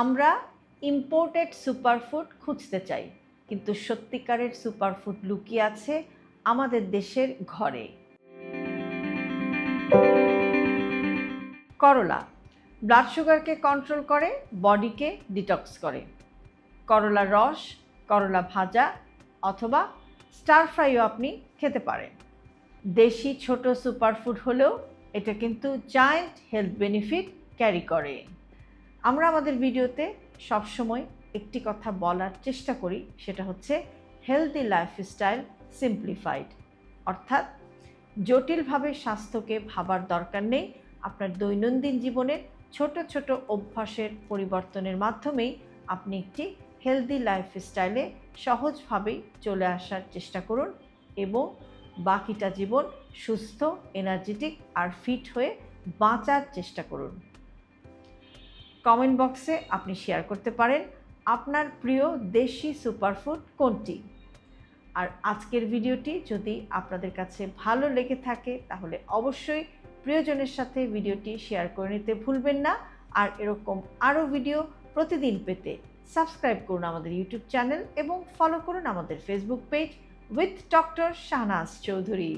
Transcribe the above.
আমরা imported superfood খুঁজতে চাই, কিন্তু সত্যিকারের সুপারফুড লুকিয়ে আছে আমাদের দেশের ঘরে। করলা ব্লাড সুগারকে কন্ট্রোল করে বডিকে ডিটক্স করে। করলার রস, করলা ভাজা, অথবা স্টার ফ্রাইও আপনি খেতে পারেন। দেশি ছোট সুপারফুড হলেও এটা কিন্তু জায়েন্ট হেলথ বেনিফিট ক্যারি করে। আমরা আমাদের ভিডিওতে সবসময় একটি কথা বলার চেষ্টা করি, সেটা হচ্ছে হেলদি লাইফস্টাইল সিম্পলিফাইড অর্থাৎ জটিলভাবে স্বাস্থ্যকে ভাবার দরকার নেই, আপনার দৈনন্দিন জীবনের ছোট ছোট অভ্যাসের পরিবর্তনের মাধ্যমেই আপনি একটি হেলদি লাইফস্টাইলে সহজভাবেই চলে আসার চেষ্টা করুন এবং বাকিটা জীবন সুস্থ এনার্জেটিক আর ফিট হয়ে বাঁচার চেষ্টা করুন। কমেন্ট বক্সে আপনি শেয়ার করতে পারেন আপনার প্রিয় দেশি সুপারফুড কোনটি? আর আজকের ভিডিওটি যদি আপনাদের কাছে ভালো লেগে থাকে, তাহলে অবশ্যই প্রিয়জনের সাথে ভিডিওটি শেয়ার করে নিতে ভুলবেন না। আর এরকম আরও ভিডিও প্রতিদিন পেতে সাবস্ক্রাইব করুন আমাদের ইউটিউব চ্যানেল এবং ফলো করুন আমাদের Facebook page with doctor Shahnaz Chowdhury